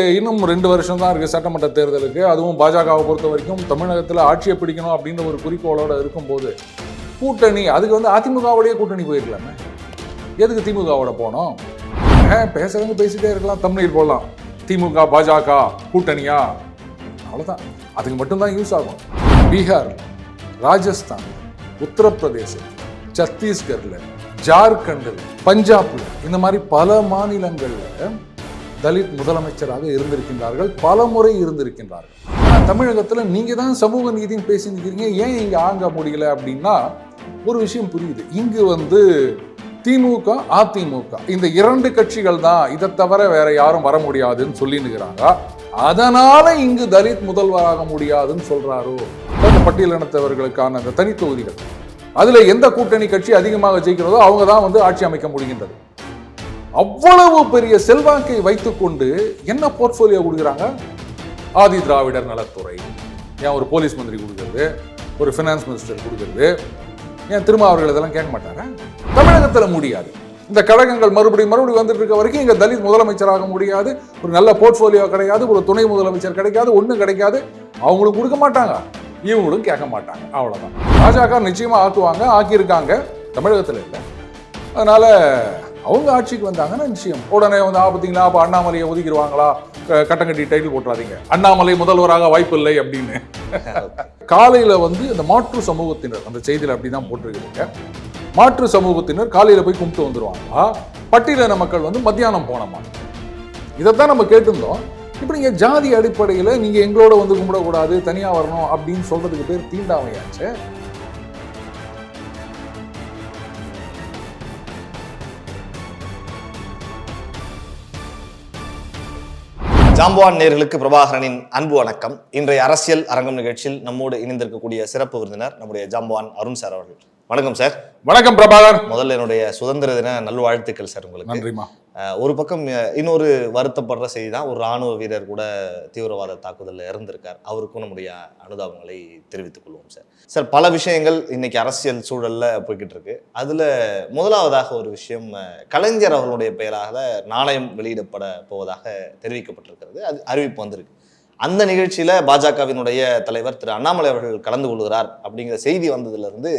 இன்னும் ரெண்டு வருஷம் தான் இருக்குது சட்டமன்ற தேர்தலுக்கு. அதுவும் பாஜகவை பொறுத்த வரைக்கும் தமிழகத்தில் ஆட்சியை பிடிக்கணும் அப்படின்ற ஒரு குறிக்கோளோட இருக்கும்போது கூட்டணி அதுக்கு வந்து அதிமுகவோடய கூட்டணி போயிருக்கலாமே. எதுக்கு திமுகவோட போனோம்? ஏன் பேசுறவங்க பேசிட்டே இருக்கலாம் தமிழில் போடலாம். திமுக பாஜக கூட்டணியா? அவ்வளோதான் அதுக்கு மட்டும்தான் யூஸ் ஆகும். பீகார் ராஜஸ்தான் உத்தரப்பிரதேசம் சத்தீஸ்கரில் ஜார்க்கண்டில் பஞ்சாப்ல இந்த மாதிரி பல மாநிலங்களில் தலித் முதலமைச்சராக இருந்திருக்கின்றார்கள் பல முறை இருந்திருக்கின்றார்கள் தமிழகத்தில் நீங்கள் தான் சமூக நீதின்னு பேசியிருக்கிறீங்க ஏன் இங்கே ஆங்க முடியல அப்படின்னா ஒரு விஷயம் புரியுது. இங்கு வந்து திமுக அதிமுக இந்த இரண்டு கட்சிகள் தான் இதை தவிர வேற யாரும் வர முடியாதுன்னு சொல்லினுக்கிறாங்க அதனால இங்கு தலித் முதல்வராக முடியாதுன்னு சொல்றாரோ? அந்த பட்டியலினத்தவர்களுக்கான அந்த தனி தொகுதிகள். அதுல எந்த கூட்டணி கட்சி அதிகமாக ஜெயிக்கிறதோ அவங்க தான் வந்து ஆட்சி அமைக்க முடிகின்றது. அவ்வளவு பெரிய செல்வாக்கை வைத்துக்கொண்டு என்ன போர்ட்ஃபோலியோ கொடுக்குறாங்க? ஆதி திராவிடர் நலத்துறை. ஏன் ஒரு போலீஸ் மந்திரி கொடுக்குறது? ஒரு ஃபினான்ஸ் மினிஸ்டர் கொடுக்குறது? ஏன் திரும்ப அவர்கள் இதெல்லாம் கேட்க மாட்டாங்க தமிழகத்தில் முடியாது. இந்த கழகங்கள் மறுபடியும் மறுபடியும் வந்துட்டு இருக்க வரைக்கும் இங்கே தலித் முதலமைச்சராக முடியாது. ஒரு நல்ல போர்ட்ஃபோலியோ கிடையாது ஒரு துணை முதலமைச்சர் கிடைக்காது ஒன்றும் கிடைக்காது. அவங்களும் கொடுக்க மாட்டாங்க. இவங்களும் கேட்க மாட்டாங்க. அவ்வளோதான் பாஜக நிச்சயமாக ஆக்குவாங்க ஆக்கியிருக்காங்க. தமிழகத்தில் இல்லை. அதனால் அவங்க ஆட்சிக்கு வந்தாங்கன்னா நிச்சயம். உடனே வந்து ஆபத்தீங்களா? அப்போ அண்ணாமலையை ஒதுக்கிடுவாங்களா? க- கட்டம் கட்டி டைட்டில் போட்டுறாதீங்க. அண்ணாமலை முதல்வராக வாய்ப்பில்லை அப்படின்னு. காலையில வந்து இந்த மாற்று சமூகத்தினர் அந்த செய்தியில் அப்படிதான் போட்டிருக்கிறீங்க மாற்று சமூகத்தினர் காலையில போய் கும்பிட்டு வந்துருவாங்களா? பட்டியலின மக்கள் வந்து மத்தியானம் போனோமா? இதைத்தான் நம்ம கேட்டிருந்தோம். இப்போ நீங்க ஜாதி அடிப்படையில் நீங்க எங்களோட வந்து கும்பிடக்கூடாது தனியா வரணும் அப்படின்னு சொல்றதுக்கு பேர் தீண்டாமையாச்சே. ஜாம்பவான் நேர்களுக்கு பிரபாகரனின் அன்பு வணக்கம். இன்றைய அரசியல் அரங்கம் நிகழ்ச்சியில் நம்மோடு இணைந்திருக்கக்கூடிய சிறப்பு விருந்தினர் நம்முடைய ஜாம்பவான் அருண் சார் அவர்கள். வணக்கம் சார். வணக்கம் பிரபாகர். முதல்ல என்னுடைய சுதந்திர தின நல்வாழ்த்துக்கள் சார் உங்களுக்கு. நன்றிமா ஒரு பக்கம் இன்னொரு வருத்தப்படுற செய்தி தான் ஒரு ராணுவ வீரர் கூட தீவிரவாத தாக்குதலில் இறந்திருக்கார். அவருக்கும் நம்முடைய அனுதாபங்களை தெரிவித்துக் கொள்வோம் சார். சார் பல விஷயங்கள் இன்னைக்கு அரசியல் சூழல்ல போய்கிட்டு இருக்கு. அதுல முதலாவதாக ஒரு விஷயம் கலைஞர் அவர்களுடைய பெயராக நாணயம் வெளியிடப்பட போவதாக தெரிவிக்கப்பட்டிருக்கிறது. அது அறிவிப்பு வந்திருக்கு. அந்த நிகழ்ச்சியில பாஜகவினுடைய தலைவர் திரு அண்ணாமலை அவர்கள் கலந்து கொள்கிறார் அப்படிங்கிற செய்தி வந்ததுல இருந்து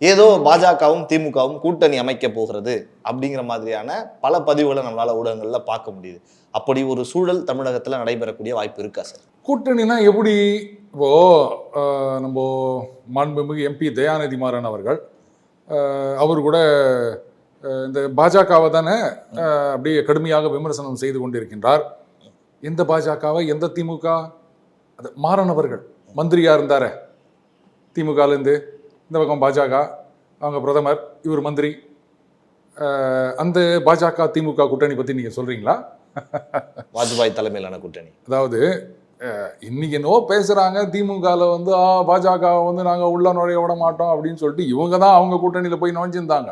ஏதோ பாஜகவும் திமுகவும் கூட்டணி அமைக்க போகிறது அப்படிங்கிற மாதிரியான பல பதிவுகளை நம்மளால் ஊடகங்களில் பார்க்க முடியுது. அப்படி ஒரு சூழல் தமிழகத்தில் நடைபெறக்கூடிய வாய்ப்பு இருக்கா சார்? கூட்டணினா எப்படி? இப்போ நம்ம மாண்புமிகு எம்பி தயாநிதி மாறன் அவர்கள் அவர் கூட இந்த பாஜகவை தானே அப்படியே கடுமையாக விமர்சனம் செய்து கொண்டிருக்கின்றார். எந்த பாஜகவை எந்த திமுக? அது மாறன் அவர்கள் மந்திரியா திமுகலேருந்து. இந்த பக்கம் பாஜக அவங்க பிரதமர் இவர் மந்திரி. அந்த பாஜக திமுக கூட்டணி பத்தி நீங்க சொல்றீங்களா? வாஜ்பாய் தலைமையிலான கூட்டணி. அதாவது இன்னைக்கு என்னவோ பேசுறாங்க திமுகவில் வந்து ஆ பாஜக வந்து நாங்கள் உள்ள நுழைய விட மாட்டோம் அப்படின்னு சொல்லிட்டு இவங்க தான் அவங்க கூட்டணியில் போய் நுழைஞ்சிருந்தாங்க.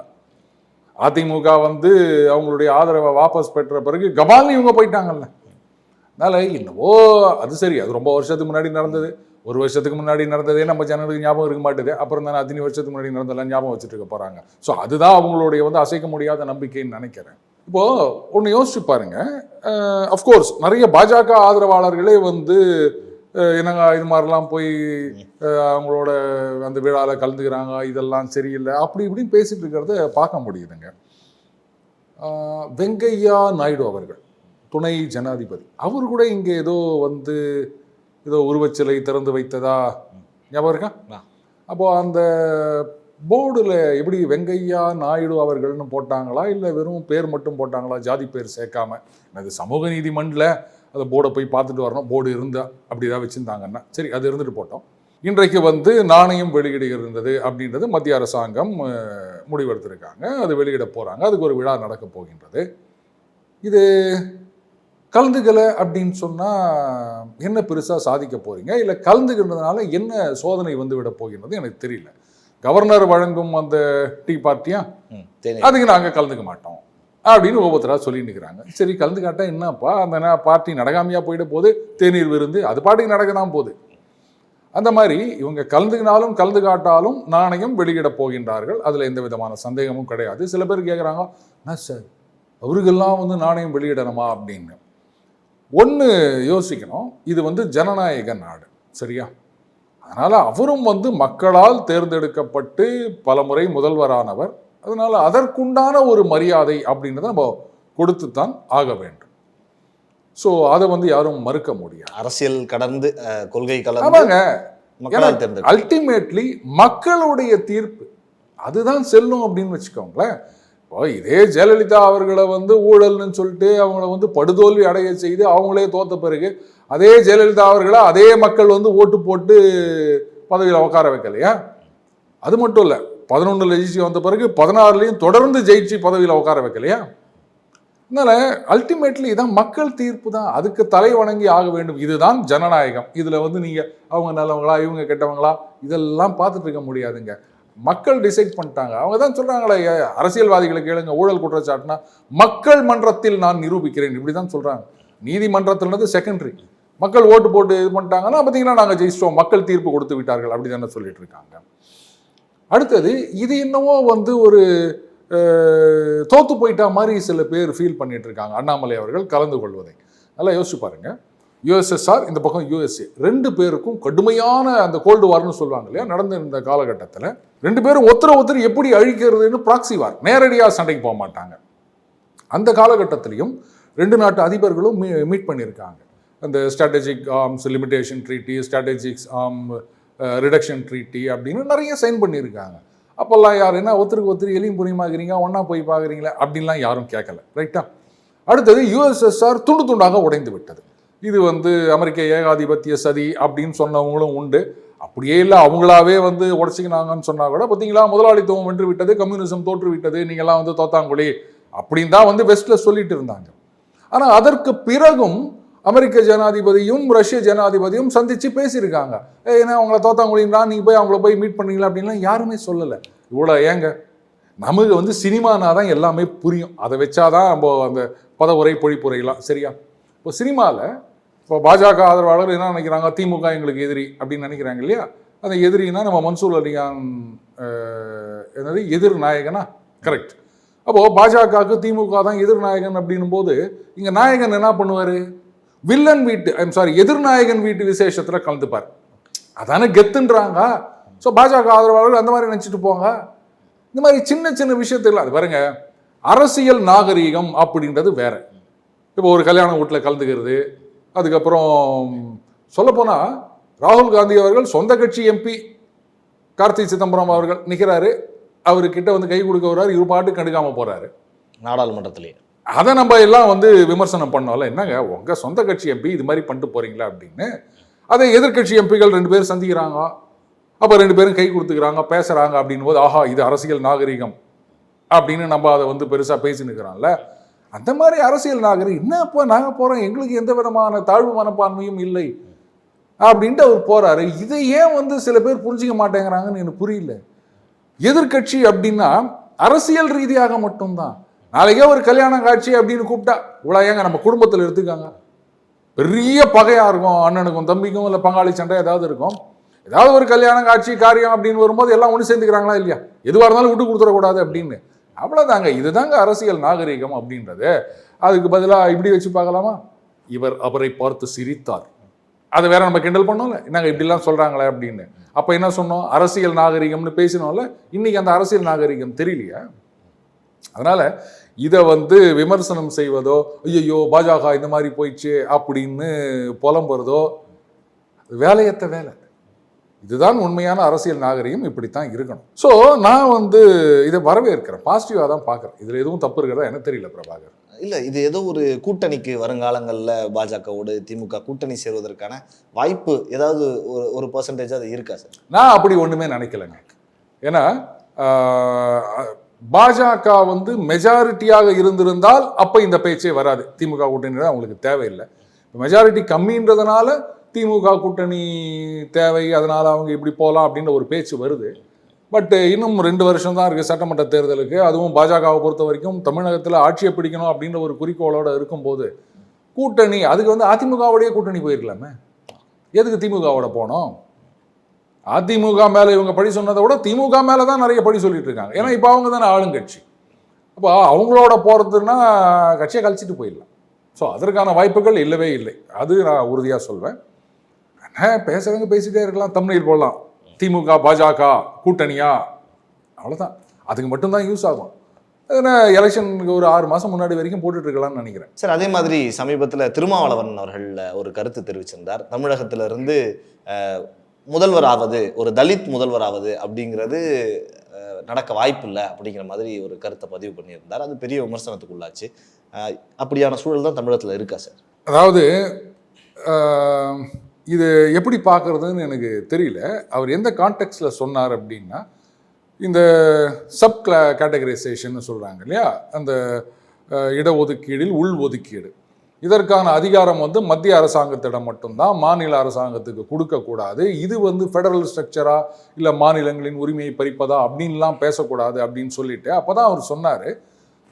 அதிமுக வந்து அவங்களுடைய ஆதரவை வாபஸ் பெற்ற பிறகு கபால்னு இவங்க போயிட்டாங்கல்ல. அதனால என்னவோ அது சரி அது ரொம்ப வருஷத்துக்கு முன்னாடி நடந்தது. ஒரு வருஷத்துக்கு முன்னாடி நடந்ததே நம்ம ஜனங்களுக்கு ஞாபகம் இருக்க மாட்டேது. அப்புறம் தானே அத்தனை வருஷத்துக்கு முன்னாடி நடந்ததெல்லாம் ஞாபகம் வச்சுட்டு இருக்க போகிறாங்க ஸோ அதுதான் அவங்களுடைய வந்து அசைக்க முடியாத நம்பிக்கைன்னு நினைக்கிறேன். இப்போது ஒன்று யோசிச்சு பாருங்க. அஃப்கோர்ஸ் நிறைய பாஜக ஆதரவாளர்களே வந்து என்னங்க இது மாதிரிலாம் போய் அவங்களோட அந்த விழாவில் கலந்துக்கிறாங்க இதெல்லாம் சரியில்லை அப்படி இப்படின்னு பேசிட்டு இருக்கிறத பார்க்க முடியுதுங்க. வெங்கையா நாயுடு அவர்கள் துணை ஜனாதிபதி. அவர் கூட இங்கே ஏதோ வந்து ஏதோ உருவச்சிலை திறந்து வைத்ததா? ஞாபகம் இருக்கா? ஆ. அப்போ அந்த போர்டில் எப்படி வெங்கையா நாயுடு அவர்கள்னு போட்டாங்களா? இல்லை வெறும் பேர் மட்டும் போட்டாங்களா? ஜாதி பேர் சேர்க்காம? அது சமூக நீதிமன்றில் அந்த போர்டை போய் பார்த்துட்டு வரணும்? போர்டு இருந்தா அப்படி ஏதாவது வச்சுருந்தாங்கன்னா. சரி அது இருந்துட்டு போட்டோம். இன்றைக்கு வந்து நாணயம் வெளியிடுகிறது அப்படின்றது மத்திய அரசாங்கம் முடிவெடுத்திருக்காங்க. அது வெளியிட போகிறாங்க அதுக்கு ஒரு விழா நடக்க போகின்றது. இது கலந்துக்கலை அப்படின்னு சொன்னால் என்ன பெருசாக சாதிக்க போகிறீங்க இல்லை கலந்துக்கின்றதுனால என்ன சோதனை வந்து விட போகின்றது எனக்கு தெரியல. கவர்னர் வழங்கும் அந்த டீ பார்ட்டியா? அதுக்கு நாங்கள் கலந்துக்க மாட்டோம். அப்படின்னு ஒவ்வொருத்தராக சொல்லிட்டு இருக்கிறாங்க சரி கலந்துக்காட்டா என்னப்பா? அந்த பார்ட்டி நடக்காமையாக போயிட போகுது? தேநீர் விருந்து அது பாட்டுக்கு நடக்க தான் போகுது. அந்த மாதிரி இவங்க கலந்துக்கினாலும் கலந்து காட்டாலும் நாணயம் வெளியிட போகின்றார்கள். அதில் எந்த விதமான சந்தேகமும் கிடையாது. சில பேர் கேட்குறாங்க என்ன சார்? அவருக்கெல்லாம் வந்து நாணயம் வெளியிடணுமா? அப்படின்னு. ஒன்று யோசிக்கணும் இது வந்து ஜனநாயக நாடு சரியா? அதனால் அவரும் வந்து மக்களால் தேர்ந்தெடுக்கப்பட்டு பலமுறை முதல்வரானவர். அதனால் அதற்குண்டான ஒரு மரியாதை அப்படின்றத நம்ம கொடுத்துத்தான் ஆக வேண்டும். ஸோ அதை வந்து யாரும் மறுக்க முடியாது. அரசியல் கடந்து கொள்கை கலந்து ஆமாங்க. அல்டிமேட்லி மக்களுடைய தீர்ப்பு அதுதான் செல்லும் அப்படின்னு வச்சுக்கோங்களேன். இப்போ இதே ஜெயலலிதா அவர்களை வந்து ஊழல்னு சொல்லிட்டு அவங்கள வந்து படுதோல்வி அடைய செய்து அவங்களே தோத்த பிறகு அதே ஜெயலலிதா அவர்களை அதே மக்கள் வந்து ஓட்டு போட்டு பதவியில் உட்கார வைக்கலையா? அது மட்டும் இல்லை பதினொன்றில் ஜெயிச்சு வந்த பிறகு பதினாறுலையும் தொடர்ந்து ஜெயிச்சு பதவியில் உட்கார வைக்கலையா? அதனால அல்டிமேட்லி இதான் மக்கள் தீர்ப்பு தான். அதுக்கு தலை வணங்கி ஆக வேண்டும். இதுதான் ஜனநாயகம். இதில் வந்து நீங்கள் அவங்க நல்லவங்களா இவங்க கெட்டவங்களா இதெல்லாம் பார்த்துட்டு இருக்க முடியாதுங்க. மக்கள் டிசைட் பண்ணிட்டாங்க. அவங்க தான் சொல்கிறாங்களே அரசியல்வாதிகளை கேளுங்க ஊழல் குற்றச்சாட்டுனா மக்கள் மன்றத்தில் நான் நிரூபிக்கிறேன். இப்படி தான் சொல்கிறாங்க நீதிமன்றத்திலிருந்து செகண்டரி மக்கள் ஓட்டு போட்டு இது பண்ணிட்டாங்கன்னா பார்த்தீங்கன்னா நாங்கள் ஜெயிச்சிட்டோம். மக்கள் தீர்ப்பு கொடுத்து விட்டார்கள். அப்படி தானே சொல்லிட்டு இருக்காங்க. அடுத்தது இது என்னவோ வந்து ஒரு தோத்து போயிட்டா மாதிரி சில பேர் ஃபீல் பண்ணிட்டு இருக்காங்க. அண்ணாமலை அவர்கள் கலந்து கொள்வதை. நல்லா யோசிச்சு பாருங்கள் யுஎஸ்எஸ்ஆர் இந்த பக்கம் யுஎஸ்ஏ ரெண்டு பேருக்கும் கடுமையான அந்த கோல்டு வார்னு சொல்லுவாங்க இல்லையா நடந்த இந்த காலகட்டத்தில் ரெண்டு பேரும் ஒருத்தர ஒருத்தர் எப்படி அழிக்கிறதுன்னு ப்ராக்சி வார் நேரடியாக சண்டைக்கு போக மாட்டாங்க. அந்த காலகட்டத்திலையும் ரெண்டு நாட்டு அதிபர்களும் மீட் பண்ணியிருக்காங்க. அந்த strategic arms limitation treaty strategics arm reduction treaty அப்படின்னு நிறைய சைன் பண்ணியிருக்காங்க. அப்போல்லாம் யார் என்ன ஒருத்தருக்கு ஒருத்தர் எலியும் புரியுமாக்குறீங்க ஒன்றா போய் பார்க்குறீங்களே அப்படின்லாம் யாரும் கேட்கல ரைட்டா அடுத்தது யுஎஸ்எஸ்ஆர் துண்டு துண்டாக உடைந்து விட்டது. இது வந்து அமெரிக்க ஏகாதிபத்திய சதி அப்படின்னு சொன்னவங்களும் உண்டு. அப்படியே இல்லை அவங்களாவே வந்து உடச்சிக்கினாங்கன்னு சொன்னா கூட பார்த்தீங்களா முதலாளித்துவம் வென்று விட்டது கம்யூனிசம் தோற்று விட்டது நீங்கள்லாம் வந்து தோத்தாங்குழி அப்படின்னு தான் வந்து வெஸ்ட்டில் சொல்லிட்டு இருந்தாங்க. ஆனால் அதற்கு பிறகும் அமெரிக்க ஜனாதிபதியும் ரஷ்ய ஜனாதிபதியும் சந்திச்சு பேசியிருக்காங்க. ஏன்னா அவங்கள தோத்தாங்குழின்றா? நீங்கள் போய் அவங்கள போய் மீட் பண்ணீங்களா அப்படின்லாம் யாருமே சொல்லலை. இவ்வளோ ஏங்க நமக்கு வந்து சினிமானா தான் எல்லாமே புரியும். அதை வச்சாதான் நம்ம அந்த பதவுரை பொழிப்புரைலாம் சரியா? இப்போ சினிமாவில் இப்போ பாஜக ஆதரவாளர் என்ன நினைக்கிறாங்க? திமுக எங்களுக்கு எதிரி அப்படின்னு நினைக்கிறாங்க இல்லையா? அந்த எதிரினா நம்ம மன்சூர் அலிகான் என்னது? எதிர் நாயகனா? கரெக்ட் அப்போது பாஜகவுக்கு திமுக தான் எதிர்நாயகன் அப்படின்னும் போது இங்கே நாயகன் என்ன பண்ணுவார்? வில்லன் வீட்டு ஐம் சாரி எதிர்நாயகன் வீட்டு விசேஷத்தில் கலந்துப்பார். அதானே கெத்துன்றாங்க. ஸோ பாஜக ஆதரவாளர்கள் அந்த மாதிரி நினச்சிட்டு போங்க இந்த மாதிரி சின்ன சின்ன விஷயத்துல அது பாருங்க அரசியல் நாகரீகம் அப்படின்றது வேற. இப்போ ஒரு கல்யாண வீட்டில் கலந்துக்கிறது அதுக்கப்புறம் சொல்லப்போனால் ராகுல் காந்தி அவர்கள் சொந்த கட்சி எம்பி கார்த்தி சிதம்பரம் அவர்கள் நிற்கிறாரு அவர்கிட்ட வந்து கை கொடுக்க வர்றாரு இரு பாட்டு கண்டுக்காம போறாரு. நாடாளுமன்றத்திலேயே அதை நம்ம எல்லாம் வந்து விமர்சனம் பண்ணோம்ல என்னங்க உங்க சொந்த கட்சி எம்பி இது மாதிரி பண்ணிட்டு போறீங்களா அப்படின்னு. அதை எதிர்க்கட்சி எம்பிகள் ரெண்டு பேரும் சந்திக்கிறாங்க. அப்போ ரெண்டு பேரும் கை கொடுத்துக்கிறாங்க பேசுறாங்க அப்படின் போது ஆஹா இது அரசியல் நாகரிகம் அப்படின்னு நம்ம அதை வந்து பெருசா பேசினுக்கிறோம்ல அந்த மாதிரி அரசியல் நாகரிகம் என்ன இப்போ நாங்கள் போகிறோம் எங்களுக்கு எந்த விதமான தாழ்வு மனப்பான்மையும் இல்லை. அப்படின்ட்டு அவர் போகிறாரு இதை ஏன் வந்து சில பேர் புரிஞ்சிக்க மாட்டேங்கிறாங்கன்னு எனக்கு புரியல. எதிர்க்கட்சி அப்படின்னா அரசியல் ரீதியாக மட்டும்தான். நாளைக்கே ஒரு கல்யாண காட்சி அப்படின்னு கூப்பிட்டா இவ்வளோ ஏங்க நம்ம குடும்பத்தில் எடுத்துக்காங்க? பெரிய பகையாக இருக்கும் அண்ணனுக்கும் தம்பிக்கும் இல்லை பங்காளி சண்டை ஏதாவது இருக்கும். ஏதாவது ஒரு கல்யாண காட்சி காரியம் அப்படின்னு வரும்போது எல்லாம் ஒன்று சேர்ந்துக்கிறாங்களா இல்லையா? எதுவாக இருந்தாலும் விட்டு கொடுத்துடக்கூடாது அப்படின்னு. அவ்வளோதாங்க இதுதாங்க அரசியல் நாகரிகம் அப்படின்றது. அதுக்கு பதிலாக இப்படி வச்சு பார்க்கலாமா? இவர் அவரை பார்த்து சிரித்தார். அதை வேற நம்ம கிண்டல் பண்ணோம்ல. நாங்கள் இப்படிலாம் சொல்கிறாங்களே அப்படின்னு. அப்போ என்ன சொன்னோம்? அரசியல் நாகரிகம்னு பேசினோம்ல. இன்னைக்கு அந்த அரசியல் நாகரிகம் தெரியலையா? அதனால இதை வந்து விமர்சனம் செய்வதோ ஐயோ பாஜக இந்த மாதிரி போயிடுச்சு அப்படின்னு புலம்புறதோ வேலையத்த வேலை. இதுதான் உண்மையான அரசியல் நாகரிகம் இப்படித்தான் இருக்கணும். ஸோ நான் வந்து இதை வரவேற்கிறேன். பாசிட்டிவாக தான் பார்க்குறேன். இதில் எதுவும் தப்பு இருக்கிறதா எனக்கு தெரியல பிரபாகர். இல்ல இது ஏதோ ஒரு கூட்டணிக்கு வருங்காலங்கள்ல பாஜகவோடு திமுக கூட்டணி சேருவதற்கான வாய்ப்பு ஏதாவது ஒரு ஒரு பர்சன்டேஜ் அது இருக்கா சார்? நான் அப்படி ஒண்ணுமே நினைக்கலைங்க. ஏன்னா பாஜக வந்து மெஜாரிட்டியாக இருந்திருந்தால் அப்ப இந்த பேச்சே வராது. திமுக கூட்டணி அவங்களுக்கு தேவையில்லை. மெஜாரிட்டி கம்மின்றதுனால திமுக கூட்டணி தேவை அதனால் அவங்க இப்படி போகலாம் அப்படின்ற ஒரு பேச்சு வருது. பட் இன்னும் ரெண்டு வருஷம் தான் இருக்குது சட்டமன்ற தேர்தலுக்கு. அதுவும் பாஜகவை பொறுத்த வரைக்கும் தமிழகத்தில் ஆட்சியை பிடிக்கணும் அப்படின்ற ஒரு குறிக்கோளோட இருக்கும்போது கூட்டணி அதுக்கு வந்து அதிமுகவோடைய கூட்டணி போயிருக்கலாமே. எதுக்கு திமுகவோட போனோம்? அதிமுக மேலே இவங்க பழி சொன்னதை விட திமுக மேலே தான் நிறைய பழி சொல்லிட்டு இருக்காங்க. ஏன்னா இப்போ அவங்க தானே ஆளுங்கட்சி. அப்போ அவங்களோட போகிறதுன்னா கட்சியை கழிச்சிட்டு போயிடலாம். ஸோ அதற்கான வாய்ப்புகள் இல்லவே இல்லை. அது நான் உறுதியாக சொல்வேன் பேசுறவங்க பேசிட்டே இருக்கலாம். தமிழில் போடலாம். திமுக பாஜக கூட்டணியா? அவ்வளோதான் அதுக்கு மட்டும்தான் யூஸ் ஆகும். எலெக்ஷனுக்கு ஒரு ஆறு மாதம் முன்னாடி வரைக்கும் போட்டுட்டு இருக்கலாம்னு நினைக்கிறேன். சார் அதே மாதிரி சமீபத்தில் திருமாவளவன் அவர்கள் ஒரு கருத்து தெரிவிச்சிருந்தார். தமிழகத்துல இருந்து அஹ், முதல்வர் ஆவது ஒரு தலித் முதல்வர் ஆவது அப்படிங்கிறது நடக்க வாய்ப்பு இல்லை அப்படிங்கிற மாதிரி ஒரு கருத்தை பதிவு பண்ணியிருந்தார். அது பெரிய விமர்சனத்துக்கு உள்ளாச்சு அப்படியான சூழல் தான் தமிழகத்தில் இருக்கா சார் அதாவது இது எப்படி பார்க்கறதுன்னு எனக்கு தெரியல. அவர் எந்த கான்டெக்ட்ஸில் சொன்னார் அப்படின்னா இந்த சப் கிளா கேட்டகரைசேஷன் சொல்கிறாங்க இல்லையா? அந்த இடஒதுக்கீடில் உள் ஒதுக்கீடு. இதற்கான அதிகாரம் வந்து மத்திய அரசாங்கத்திடம் மட்டும்தான் மாநில அரசாங்கத்துக்கு கொடுக்கக்கூடாது இது வந்து ஃபெடரல் ஸ்ட்ரக்சரா இல்லை மாநிலங்களின் உரிமையை பறிப்பதா அப்படின்லாம் பேசக்கூடாது அப்படின்னு சொல்லிட்டு அப்போ தான் அவர் சொன்னார்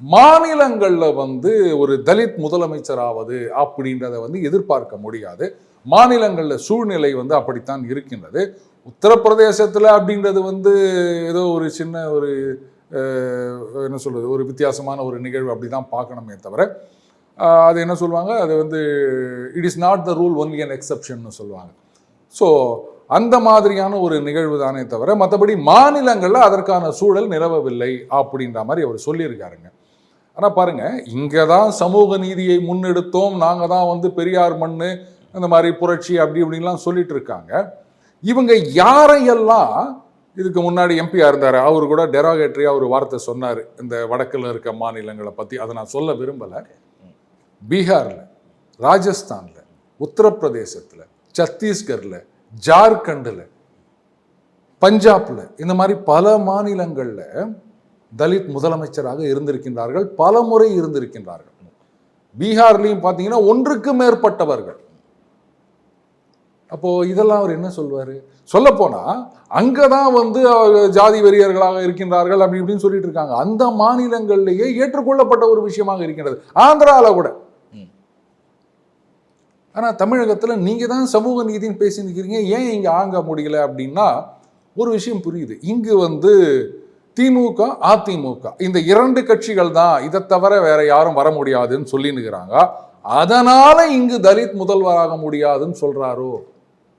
மாநிலங்களில் வந்து ஒரு தலித் முதலமைச்சராவது அப்படின்றத வந்து எதிர்பார்க்க முடியாது. மாநிலங்களில் சூழ்நிலை வந்து அப்படித்தான் இருக்கின்றது. உத்தரப்பிரதேசத்தில் அப்படின்றது வந்து ஏதோ ஒரு சின்ன ஒரு என்ன சொல்கிறது ஒரு வித்தியாசமான ஒரு நிகழ்வு அப்படி தான் பார்க்கணுமே தவிர அது என்ன சொல்லுவாங்க அது வந்து it is not the rule only an exception சொல்லுவாங்க. ஸோ அந்த மாதிரியான ஒரு நிகழ்வு தானே தவிர மற்றபடி மாநிலங்களில் அதற்கான சூழல் நிலவவில்லை அப்படின்ற மாதிரி அவர் சொல்லியிருக்காருங்க. ஆனால் பாருங்கள் இங்கே தான் சமூக நீதியை முன்னெடுத்தோம் நாங்கள் தான் வந்து பெரியார் மண்ணு அந்த மாதிரி புரட்சி அப்படி இப்படின்லாம் சொல்லிட்டு இருக்காங்க. இவங்க யாரையெல்லாம் இதுக்கு முன்னாடி எம்பியா இருந்தார்? அவர் கூட டெராகேட்ரியாக ஒரு வார்த்தை சொன்னார். இந்த வடக்கில் இருக்க மாநிலங்களை பற்றி அதை நான் சொல்ல விரும்பலை. பீகாரில் ராஜஸ்தானில் உத்தரப்பிரதேசத்தில் சத்தீஸ்கரில் ஜார்க்கண்டில் பஞ்சாப்ல இந்த மாதிரி பல மாநிலங்களில் தலித் முதலமைச்சராக இருந்திருக்கின்றார்கள். பல முறை இருந்திருக்கின்றார்கள். பீகார்லேயும் பார்த்தீங்கன்னா ஒன்றுக்கு மேற்பட்டவர்கள். அப்போ இதெல்லாம் அவர் என்ன சொல்வாரு? சொல்ல போனா அங்கதான் வந்து அவர் ஜாதி வெறியர்களாக இருக்கின்றார்கள் அப்படி இப்படின்னு சொல்லிட்டு இருக்காங்க. அந்த மாநிலங்களிலேயே ஏற்றுக்கொள்ளப்பட்ட ஒரு விஷயமாக இருக்கின்றது. ஆந்திரால கூட. ஆனா தமிழகத்துல நீங்க தான் சமூக நீதின்னு பேசி நிற்கிறீங்க ஏன் இங்க ஆங்க முடியல அப்படின்னா ஒரு விஷயம் புரியுது. இங்கு வந்து திமுக அதிமுக இந்த இரண்டு கட்சிகள் தான் இதை தவிர வேற யாரும் வர முடியாதுன்னு சொல்லினுக்கிறாங்க அதனால இங்கு தலித் முதல்வராக முடியாதுன்னு சொல்றாரோ?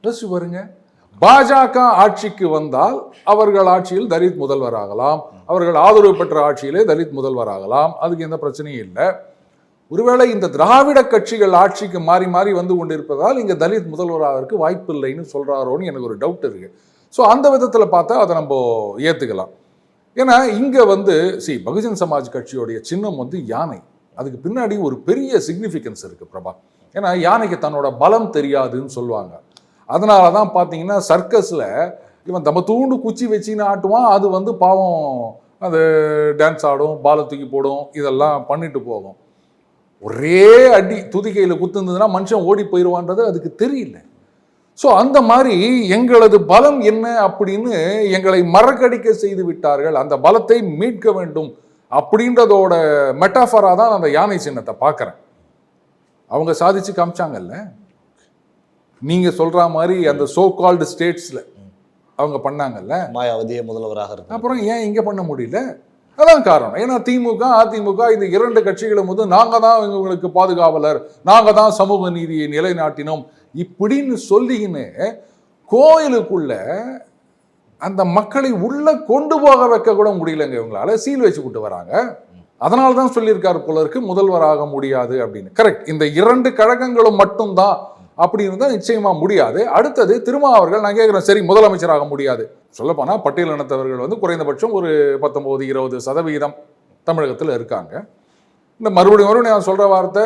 யோசிச்சு பாருங்க. பாஜக ஆட்சிக்கு வந்தால் அவர்கள் ஆட்சியில் தலித் முதல்வராகலாம் அவர்கள் ஆதரவு பெற்ற ஆட்சியிலே தலித் முதல்வராகலாம் அதுக்கு எந்த பிரச்சனையும் இல்லை. ஒருவேளை இந்த திராவிட கட்சிகள் ஆட்சிக்கு மாறி மாறி வந்து கொண்டிருப்பதால் இங்கே தலித் முதல்வராக வாய்ப்பு இல்லைன்னு சொல்கிறாரோன்னு எனக்கு ஒரு டவுட் இருக்கு. ஸோ அந்த விதத்தில் பார்த்தா அதை நம்ம ஏற்றுக்கலாம் ஏன்னா இங்கே வந்து சி பகுஜன் சமாஜ் கட்சியோடைய சின்னம் வந்து யானை. அதுக்கு பின்னாடி ஒரு பெரிய சிக்னிஃபிகன்ஸ் இருக்குது பிரபா. ஏன்னா யானைக்கு தன்னோட பலம் தெரியாதுன்னு சொல்லுவாங்க. அதனால தான் பார்த்தீங்கன்னா சர்க்கஸில் இவன் தம்ம தூண்டு குச்சி வச்சின்னு ஆட்டுவான் அது வந்து பாவம் அது டான்ஸ் ஆடும் பாலை தூக்கி போடும் இதெல்லாம் பண்ணிட்டு போகும். ஒரே அடி துதிக்கையில் குத்துனதுன்னா மனுஷன் ஓடி போயிடுவான்றது அதுக்கு தெரியல. ஸோ அந்த மாதிரி எங்களது பலம் என்ன அப்படின்னு எங்களை மறக்கடிக்க செய்து விட்டார்கள். அந்த பலத்தை மீட்க வேண்டும் அப்படின்றதோட மெட்டாஃபராக தான் அந்த யானை சின்னத்தை பார்க்குறேன். அவங்க சாதிச்சு காமிச்சாங்கல்ல? நீங்க சொல்ற மாதிரி அந்த சோ கால்டு ஸ்டேட்ஸ்ல அவங்க பண்ணாங்கல்ல? மாயாவதியே முதல்வராக இருக்கு அப்புறம் ஏன் இங்க பண்ண முடியல? அதான் காரணம். ஏன்னா திமுக அதிமுக இந்த இரண்டு கட்சிகளும் வந்து நாங்க தான் இவங்களுக்கு பாதுகாவலர் நாங்க தான் சமூக நீதியை நிலைநாட்டினோம். இப்படின்னு சொல்லிக்கின்னு கோயிலுக்குள்ள அந்த மக்களை உள்ள கொண்டு போக வைக்க கூட முடியலங்க இவங்களால. சீல் வச்சு கூட்டு வராங்க. அதனால தான் சொல்லியிருக்காரு போல இருக்கு முதல்வராக முடியாது அப்படின்னு. கரெக்ட் இந்த இரண்டு கழகங்களும் மட்டும்தான் அப்படி இருந்தால் நிச்சயமாக முடியாது. அடுத்தது திருமா அவர்கள் நான் கேட்குறேன் சரி முதலமைச்சராக முடியாது. சொல்லப்போனால் பட்டியல் இனத்தவர்கள் வந்து குறைந்தபட்சம் ஒரு பத்தொம்போது இருபது சதவிகிதம் தமிழகத்தில் இருக்காங்க. இந்த மறுபடியும் மறுபடியும் நான் சொல்கிற வார்த்தை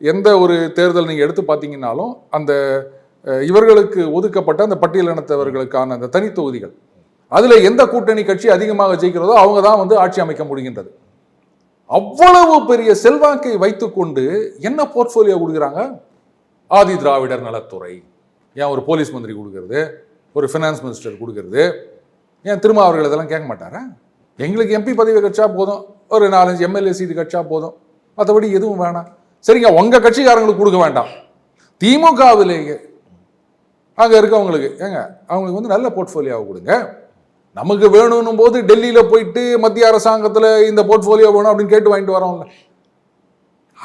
எந்த ஒரு தேர்தல் நீங்கள் எடுத்து பார்த்தீங்கன்னாலும் அந்த இவர்களுக்கு ஒதுக்கப்பட்ட அந்த பட்டியல் இனத்தவர்களுக்கான அந்த தனி தொகுதிகள் அதில் எந்த கூட்டணி கட்சி அதிகமாக ஜெயிக்கிறதோ அவங்க தான் வந்து ஆட்சி அமைக்க முடிகின்றது. அவ்வளவு பெரிய செல்வாக்கை வைத்துக்கொண்டு என்ன போர்ட்ஃபோலியோ கொடுக்குறாங்க? ஆதி திராவிடர் நலத்துறை. ஏன் ஒரு போலீஸ் மந்திரி கொடுக்கறது? ஒரு ஃபினான்ஸ் மினிஸ்டர் கொடுக்கறது? ஏன் திரும்ப அவர்கள் இதெல்லாம் கேட்க மாட்டாரா? எங்களுக்கு எம்பி பதவி கிடைச்சா போதும். ஒரு நாலஞ்சு எம்எல்ஏ சீட்டு கட்சா போதும். மற்றபடி எதுவும் வேணாம். சரிங்க உங்கள் கட்சிக்காரங்களுக்கு கொடுக்க வேண்டாம். திமுகவிலேயே அங்கே இருக்கவங்களுக்கு ஏங்க அவங்களுக்கு வந்து நல்ல போர்ட்ஃபோலியோவை கொடுங்க. நமக்கு வேணும்னும் போது டெல்லியில் போயிட்டு மத்திய அரசாங்கத்தில் இந்த போர்ட்ஃபோலியோ வேணும் அப்படின்னு கேட்டு வாங்கிட்டு வரோம்ல.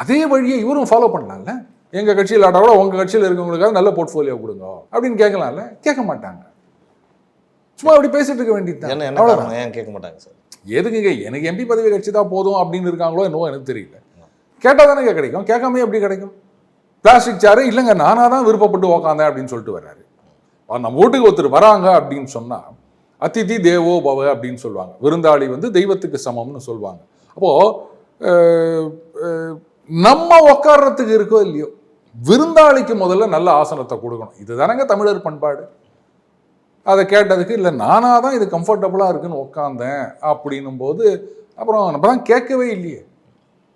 அதே வழியை இவரும் ஃபாலோ பண்ணலாம்ல. எங்கள் கட்சியில் இல்லாட்டா கூட உங்கள் கட்சியில் இருக்கவங்களுக்காக நல்ல போர்ட்ஃபோலியோ கொடுங்க. அப்படின்னு கேட்கலாம்ல? கேட்க மாட்டாங்க. சும்மா அப்படி பேசிட்டு இருக்க வேண்டியது ஏன் கேட்க மாட்டாங்க சார்? எதுக்குங்க எனக்கு எம்பி பதவி கட்சி தான் போதும் அப்படின்னு இருக்காங்களோ என்னவோ எனக்கு தெரியல. கேட்டால் தானே கிடைக்கும். கேட்காம எப்படி கிடைக்கும்? பிளாஸ்டிக் சேரு இல்லைங்க நானாக தான் விருப்பப்பட்டு உக்காந்தேன் அப்படின்னு சொல்லிட்டு வர்றாரு. நம்ம வீட்டுக்கு ஒருத்தர் வராங்க அப்படின்னு சொன்னா அதிதி தேவோ பவ அப்படின்னு சொல்லுவாங்க. விருந்தாளி வந்து தெய்வத்துக்கு சமம்னு சொல்லுவாங்க. அப்போ அஹ், அஹ், நம்ம உட்கார்றதுக்கு இருக்கோ இல்லையோ விருந்தாளிக்கு முதல்ல நல்ல ஆசனத்தை கொடுக்கணும். இதுதானங்க தமிழர் பண்பாடு. அதை கேட்டதுக்கு இல்லை நானாக தான் இது கம்ஃபர்டபுளாக இருக்குன்னு உட்காந்தேன் அப்படின்னும் போது அப்புறம் நம்ம தான் கேட்கவே இல்லையே.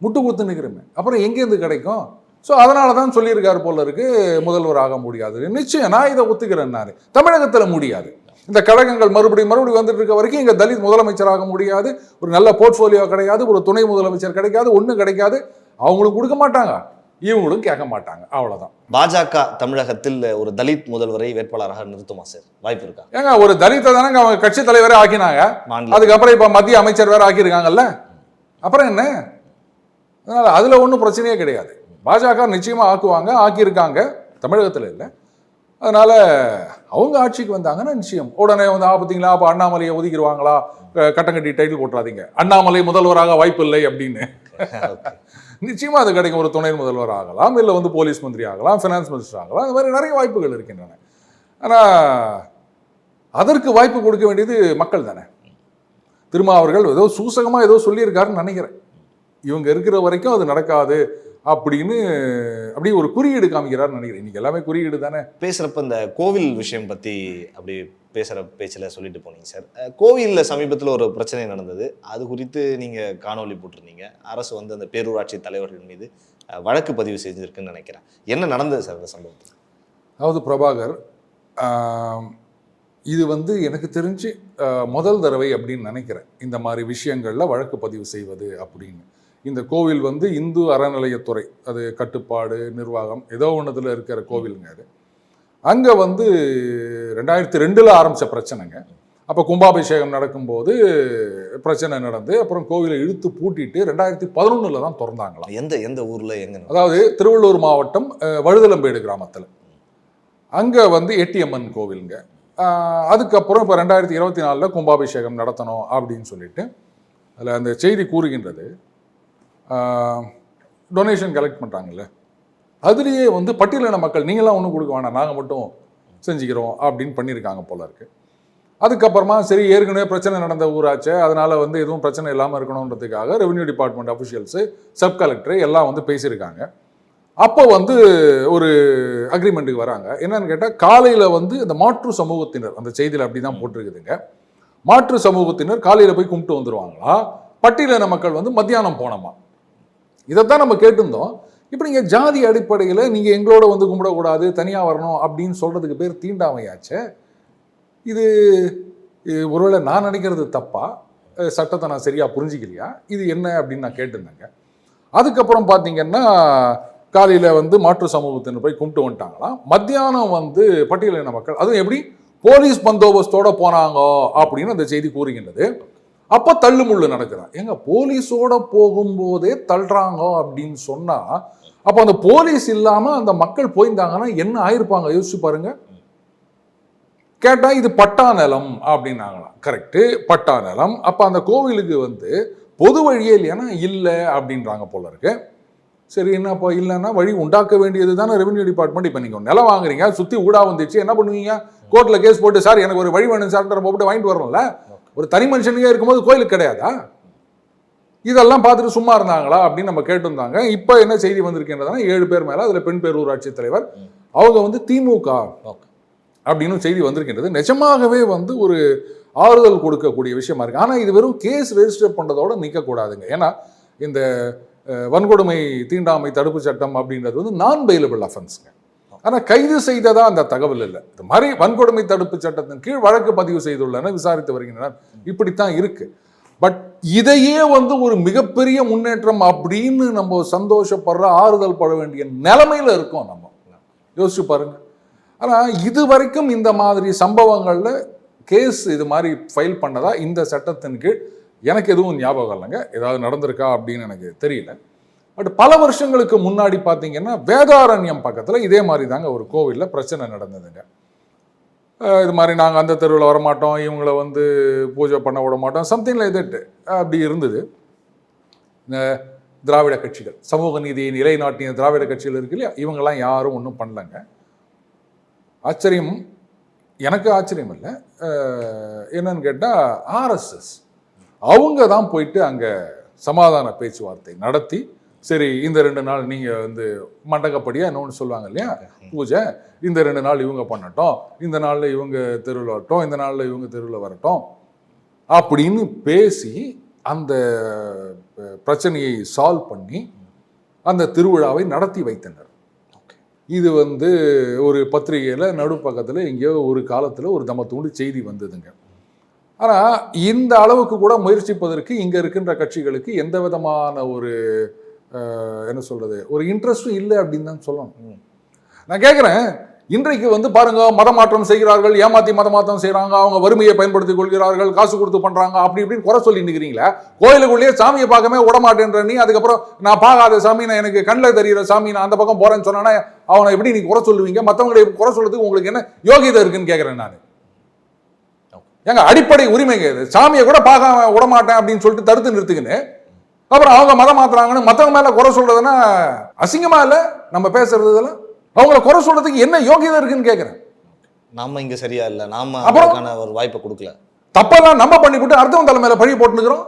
முட்டு குத்து நிற்கிறோமே அப்புறம் எங்கேருந்து கிடைக்கும்? ஸோ அதனால தான் சொல்லியிருக்காரு போல இருக்கு முதல்வர் ஆக முடியாது. நிச்சயம் நான் இதை ஒத்துக்கிறேன் நான். தமிழகத்தில் முடியாது. இந்த கழகங்கள் மறுபடியும் மறுபடியும் வந்துட்டு இருக்க வரைக்கும் இங்கே தலித் முதலமைச்சராக முடியாது. ஒரு நல்ல போர்ட்ஃபோலியோ கிடையாது ஒரு துணை முதலமைச்சர் கிடைக்காது ஒன்றும் கிடைக்காது. அவங்களும் கொடுக்க மாட்டாங்க. இவங்களும் கேட்க மாட்டாங்க. அவ்வளோதான் பாஜக தமிழகத்தில் ஒரு தலித் முதல்வரை வேட்பாளராக நிறுத்துமா சார்? வாய்ப்பு இருக்கா? ஏங்க ஒரு தலித்தை தானங்க அவங்க கட்சி தலைவரே ஆக்கினாங்க. அதுக்கப்புறம் இப்போ மத்திய அமைச்சர் வேற ஆக்கியிருக்காங்கல்ல? அப்புறம் என்ன? அதனால அதில் ஒன்றும் பிரச்சனையே கிடையாது. பாஜக நிச்சயமாக ஆக்குவாங்க ஆக்கியிருக்காங்க. தமிழகத்தில் இல்லை. அதனால அவங்க ஆட்சிக்கு வந்தாங்கன்னா நிச்சயம். உடனே வந்து ஆ பார்த்தீங்களா அப்போ அண்ணாமலையை ஒதுக்கிடுவாங்களா? கட்டம் கட்டி டைட்டில் போட்டுறாதீங்க. அண்ணாமலை முதல்வராக வாய்ப்பு இல்லை அப்படின்னு. நிச்சயமா அது கிடைக்கும். ஒரு துணை முதல்வர் ஆகலாம் இல்லை வந்து போலீஸ் மந்திரி ஆகலாம் ஃபினான்ஸ் மினிஸ்டர் ஆகலாம். அந்த மாதிரி நிறைய வாய்ப்புகள் இருக்கின்றன. ஆனால் அதற்கு வாய்ப்பு கொடுக்க வேண்டியது மக்கள் தானே. திருமா அவர்கள் ஏதோ சூசகமாக ஏதோ சொல்லியிருக்காருன்னு நினைக்கிறேன். இவங்க இருக்கிற வரைக்கும் அது நடக்காது அப்படின்னு அப்படியே ஒரு குறியீடு காமிக்கிறாருன்னு நினைக்கிறேன். இன்னைக்கு எல்லாமே குறியீடு தானே. பேசுறப்ப இந்த கோவில் விஷயம் பத்தி அப்படி பேசுகிற பேச்சில் சொல்லிட்டு போனீங்க சார். கோவிலில் சமீபத்தில் ஒரு பிரச்சனை நடந்தது. அது குறித்து நீங்கள் காணொளி போட்டிருந்தீங்க. அரசு வந்து அந்த பேரூராட்சி தலைவர்கள் மீது வழக்கு பதிவு செஞ்சுருக்குன்னு நினைக்கிறேன். என்ன நடந்தது சார் அந்த சம்பவத்தில்? அதாவது பிரபாகர் இது வந்து எனக்கு தெரிஞ்சு முதல் தடவை அப்படின்னு நினைக்கிறேன். இந்த மாதிரி விஷயங்களில் வழக்கு பதிவு செய்வது அப்படின்னு. இந்த கோவில் வந்து இந்து அறநிலையத்துறை அது கட்டுப்பாடு நிர்வாகம் ஏதோ ஒன்றுத்தில் இருக்கிற கோவிலுங்க அது. அங்கே வந்து ரெண்டாயிரத்தி ரெண்டில் ஆரம்பித்த பிரச்சனைங்க. அப்போ கும்பாபிஷேகம் நடக்கும்போது பிரச்சனை நடந்து அப்புறம் கோவிலை இழுத்து பூட்டிட்டு ரெண்டாயிரத்தி பதினொன்றில் தான் திறந்தாங்களாம். எந்த எந்த ஊர்ல எங்க? அதாவது திருவள்ளூர் மாவட்டம் வழுதலம்பேடு கிராமத்தில். அங்கே வந்து எட்டியம்மன் கோவிலுங்க. அதுக்கப்புறம் இப்போ ரெண்டாயிரத்தி இருபத்தி நாலில் கும்பாபிஷேகம் நடத்தணும் அப்படின்னு சொல்லிட்டு அதில் அந்த செய்தி கூறுகின்றது. டொனேஷன் கலெக்ட் பண்ணுறாங்கல்ல அதுலேயே வந்து பட்டியலின மக்கள் நீங்களாம் ஒன்றும் கொடுக்க வேணாம் நாங்கள் மட்டும் செஞ்சுக்கிறோம் அப்படின்னு பண்ணியிருக்காங்க போல இருக்கு. அதுக்கப்புறமா சரி ஏற்கனவே பிரச்சனை நடந்த ஊராச்சே அதனால் வந்து எதுவும் பிரச்சனை இல்லாமல் இருக்கணுன்றதுக்காக revenue department officials sub collector எல்லாம் வந்து பேசியிருக்காங்க. அப்போ வந்து ஒரு அக்ரிமெண்ட்டுக்கு வராங்க. என்னன்னு கேட்டால் காலையில் வந்து இந்த மாற்று சமூகத்தினர் அந்த செய்தியில் அப்படி தான் போட்டிருக்குதுங்க. மாற்று சமூகத்தினர் காலையில் போய் கும்பிட்டு வந்துடுவாங்களா பட்டியலின மக்கள் வந்து மத்தியானம் போனோமா? இதைத்தான் நம்ம கேட்டிருந்தோம். இப்போ நீங்கள் ஜாதி அடிப்படையில் நீங்கள் எங்களோட வந்து கும்பிடக்கூடாது தனியாக வரணும் அப்படின்னு சொல்கிறதுக்கு பேர் தீண்டாமையாச்சே. இது ஒருவேளை நான் நினைக்கிறது தப்பா? சட்டத்தை நான் சரியாக புரிஞ்சிக்கலையா? இது என்ன அப்படின்னு நான் கேட்டிருந்தேங்க. அதுக்கப்புறம் பார்த்தீங்கன்னா காலையில் வந்து மாற்று சமூகத்தினர் போய் கும்பிட்டு வந்துட்டாங்களாம் மத்தியானம் வந்து பட்டியலின மக்கள் அதுவும் எப்படி? போலீஸ் பந்தோபஸ்தோட போனாங்க அப்படின்னு அந்த செய்தி கூறுகின்றது. அப்போ தள்ளுமுள்ளு நடக்கிறான் ஏங்க போலீஸோட போகும்போதே தள்ளுறாங்க அப்படின்னு சொன்னால் அப்போ அந்த போலீஸ் இல்லாம அந்த மக்கள் போயிருந்தாங்கன்னா என்ன ஆயிருப்பாங்க? யோசிச்சு பாருங்க. கேட்டா இது பட்டா நிலம் அப்படின்னாங்களாம். கரெக்டு பட்டா நிலம். அப்ப அந்த கோவிலுக்கு வந்து பொது வழியே இல்லையானா இல்லை அப்படின்றாங்க போல இருக்கு. சரி என்னப்பா இல்லைன்னா வழி உண்டாக்க வேண்டியது தானே ரெவென்யூ டிபார்ட்மெண்ட் இப்போ நீங்கள் நிலம் வாங்குறீங்க சுற்றி ஊடா வந்துச்சு என்ன பண்ணுவீங்க? கோர்ட்டில் கேஸ் போட்டு சார் எனக்கு ஒரு வழி வேணும் சார் போட்டு வாங்கிட்டு வரணும்ல. ஒரு தனி மனுஷனுக்கே இருக்கும்போது கோயிலுக்கு கிடையாதா? இதெல்லாம் பார்த்துட்டு சும்மா இருந்தாங்களா அப்படின்னு நம்ம கேட்டிருந்தாங்க. இப்போ என்ன செய்தி வந்திருக்கின்றதுனா ஏழு பேர் மேலே அதில் பெண் பேரூராட்சி தலைவர் அவங்க வந்து திமுக. அப்படின்னு செய்தி வந்திருக்கின்றது. நிஜமாகவே வந்து ஒரு ஆறுதல் கொடுக்கக்கூடிய விஷயமா இருக்கு. ஆனால் இது வெறும் கேஸ் ரெஜிஸ்டர் பண்ணுறதோட நிற்கக்கூடாதுங்க ஏன்னா இந்த வன்கொடுமை தீண்டாமை தடுப்பு சட்டம் அப்படின்றது வந்து நான் பெயிலபிள் அஃபென்ஸுங்க ஆனால் கைது செய்ததா அந்த தகவல் இல்லை. இது மாதிரி வன்கொடுமை தடுப்பு சட்டத்தின் கீழ் வழக்கு பதிவு செய்துள்ளனர் விசாரித்து வருகின்றனர். இப்படித்தான் இருக்கு. பட் இதையே வந்து ஒரு மிகப்பெரிய முன்னேற்றம் அப்படின்னு நம்ம சந்தோஷப்படுற ஆறுதல் பட வேண்டிய நிலமையில இருக்கோம் நம்ம. யோசிச்சு பாருங்க. ஆனால் இது வரைக்கும் இந்த மாதிரி சம்பவங்களில் கேஸ் இது மாதிரி ஃபைல் பண்ணதா இந்த சட்டத்தின் கீழ் எனக்கு எதுவும் ஞாபகம் இல்லைங்க. ஏதாவது நடந்திருக்கா அப்படின்னு எனக்கு தெரியல. பட் பல வருஷங்களுக்கு முன்னாடி பார்த்தீங்கன்னா வேதாரண்யம் பக்கத்தில் இதே மாதிரி தாங்க ஒரு கோவிலில் பிரச்சனை நடந்ததுங்க. இது மாதிரி நாங்கள் அந்த தெருவில் வரமாட்டோம் இவங்கள வந்து பூஜை பண்ண விட மாட்டோம் சம்திங் லைக் தட் அப்படி இருந்தது. இந்த திராவிட கட்சிகள் சமூக நீதியை நிலைநாட்டிய திராவிட கட்சிகள் இருக்கு இல்லையா? இவங்கெல்லாம் யாரும் ஒன்றும் பண்ணலங்க. ஆச்சரியம் எனக்கு ஆச்சரியம் இல்லை. என்னன்னு கேட்டால் ஆர்எஸ்எஸ் அவங்க தான் போயிட்டு அங்கே சமாதான பேச்சுவார்த்தை நடத்தி சரி இந்த ரெண்டு நாள் நீங்கள் வந்து மண்டகப்படியாக இன்னொன்று சொல்லுவாங்க இல்லையா? பூஜை. இந்த ரெண்டு நாள் இவங்க பண்ணட்டும். இந்த நாளில் இவங்க தெருவில் வரட்டும். இந்த நாளில் இவங்க தெருவில் வரட்டும். அப்படின்னு பேசி அந்த பிரச்சனையை சால்வ் பண்ணி அந்த திருவிழாவை நடத்தி வைத்தனர். இது வந்து ஒரு பத்திரிகையில் நடுப்பக்கத்தில் எங்கேயோ ஒரு காலத்தில் ஒரு தமத்தூண்டு செய்தி வந்ததுங்க. ஆனால் இந்த அளவுக்கு கூட முயற்சிப்பதற்கு இங்கே இருக்கின்ற கட்சிகளுக்கு எந்த விதமான ஒரு என்ன சொல்கிறது ஒரு இன்ட்ரெஸ்ட்டும் இல்லை அப்படின்னு தான் சொல்லணும். நான் கேட்குறேன் இன்றைக்கு வந்து பாருங்க மதமாற்றம் செய்கிறார்கள் ஏமாத்தி மதமாற்றம் செய்கிறாங்க அவங்க வறுமையை பயன்படுத்திக் கொள்கிறார்கள் காசு கொடுத்து பண்ணுறாங்க அப்படி இப்படின்னு குறை சொல்லி நிற்கிறீங்களா கோயிலுக்குள்ளேயே சாமியை பார்க்கவே விட மாட்டேன்ற நீ அதுக்கப்புறம் நான் பார்க்காத சாமி நான் எனக்கு கண்ணில் தெரிகிற சாமி நான் அந்த பக்கம் போகிறேன்னு சொன்னா அவனை எப்படி நீ குறை சொல்லுவீங்க? மற்றவங்களை குறை சொல்கிறதுக்கு உங்களுக்கு என்ன யோகிதை இருக்குன்னு கேட்குறேன் நான். ஏங்க அடிப்படை உரிமைங்க இது. சாமியை கூட பார்க்காம விட மாட்டேன் அப்படின்னு சொல்லிட்டு தடுத்து நிறுத்துக்கின்னு அப்புறம் அவங்க மதம் மாத்துறாங்கன்னு மத்தவங்க மேல குறை சொல்றதுன்னா அசிங்கமா இல்ல? நம்ம பேசுறது இதெல்லாம் அவங்கள குறை சொல்றதுக்கு என்ன யோகியதை இருக்குன்னு கேட்கிறேன் நாம இங்க சரியா இல்ல. நாம அப்புறம்? ஒரு வாய்ப்பை கொடுக்கல. தப்பெல்லாம் நம்ம பண்ணி போட்டு அடுத்தவன் தலை மேல பழி போட்டுக்கிறோம்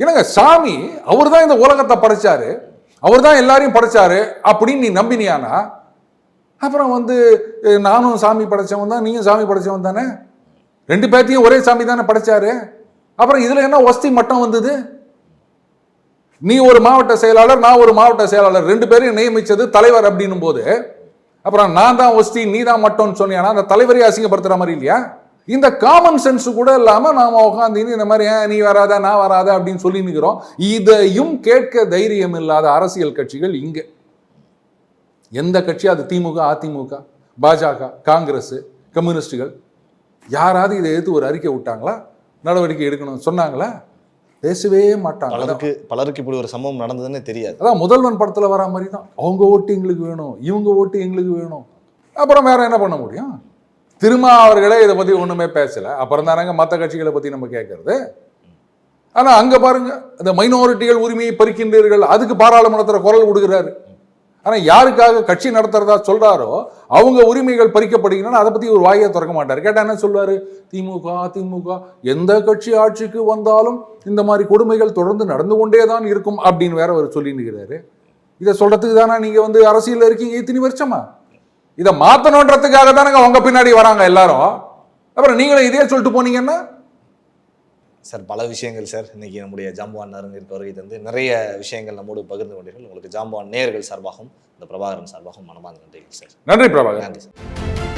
என்னங்க சாமி அவர் தான் இந்த உலகத்தை படைச்சாரு. அவர் தான் எல்லாரையும் படைச்சாரு அப்படின்னு நீ நம்பினியானா? அப்புறம் வந்து நானும் சாமி படைச்சவன் தான் நீயும் சாமி படைச்சவன் தானே? ரெண்டு பேர்த்தையும் ஒரே சாமி தானே படைச்சாரு? அப்புறம் இதில் என்ன ஒஸ்தி மட்டம் வந்தது? நீ ஒரு மாவட்ட செயலாளர் நான் ஒரு மாவட்ட செயலாளர். ரெண்டு பேரையும் நியமித்தது தலைவர் அப்படின்னும் போது அப்புறம் நான் தான் ஒஸ்தி நீ தான் மட்டம்னு சொன்னியானா அந்த தலைவரையே அசிங்கப்படுத்துகிற மாதிரி இல்லையா? இந்த காமன் சென்ஸ் கூட இல்லாமல் நாம் உட்காந்து இந்த மாதிரி ஏன் நீ வராத நான் வராத அப்படின்னு சொல்லி நிற்கிறோம் இதையும் கேட்க தைரியம் இல்லாத அரசியல் கட்சிகள் இங்கே. எந்த கட்சி? அது திமுக அதிமுக பாஜக காங்கிரஸ் கம்யூனிஸ்டுகள். யாராவது இதை எடுத்து ஒரு அறிக்கை விட்டாங்களா? நடவடிக்கை எடுக்கணும் சொன்னாங்களா? பேசவே மாட்டாங்க. பலருக்கு பலருக்கு இப்படி ஒரு சம்பவம் நடந்ததுன்னு தெரியாது. அதான் முதல்வன் படத்துல வர மாதிரி தான் அவங்க ஓட்டு எங்களுக்கு வேணும் இவங்க ஓட்டு எங்களுக்கு வேணும். அப்புறம் வேற என்ன பண்ண முடியும்? திருமா அவர்களே இதை பத்தி ஒண்ணுமே பேசல. அப்புறம் தானங்க மற்ற கட்சிகளை பத்தி நம்ம கேட்கறது ஆனா அங்க பாருங்க இந்த மைனாரிட்டிகள் உரிமையை பறிக்கின்றீர்கள் அதுக்கு பாராளுமன்றத்துல குரல் கொடுக்குறாரு. ஆனா யாருக்காக கட்சி நடத்துறதா சொல்றாரோ அவங்க உரிமைகள் பறிக்கப்படுகிறனா அதை பத்தி ஒரு வாயை திறக்க மாட்டார். கேட்டா என்ன சொல்வாரு திமுக அதிமுக எந்த கட்சி ஆட்சிக்கு வந்தாலும் இந்த மாதிரி கொடுமைகள் தொடர்ந்து நடந்து கொண்டே தான் இருக்கும் அப்படின்னு வேற அவர் சொல்லி இதை சொல்றதுக்கு தானே நீங்க வந்து அரசியலில் இருக்கீங்க? இத்தனை வருஷமா? இதை மாத்தணுன்றதுக்காக தானே உங்க பின்னாடி வராங்க எல்லாரும். அப்புறம் நீங்களும் இதே சொல்லிட்டு போனீங்கன்னா சார் பல விஷயங்கள் சார். இன்னைக்கு நம்முடைய ஜாம்பவான் நரங்கிற்கு வருகை தந்து நிறைய விஷயங்கள் நம்மோடு பகிர்ந்து கொண்டீர்கள். உங்களுக்கு ஜாம்பவான் நேயர்கள் சார்பாகவும் இந்த பிரபாகரன் சார்பாகவும் மனமார்ந்த நன்றிகள் சார். நன்றி பிரபாகர் நன்றி சார்.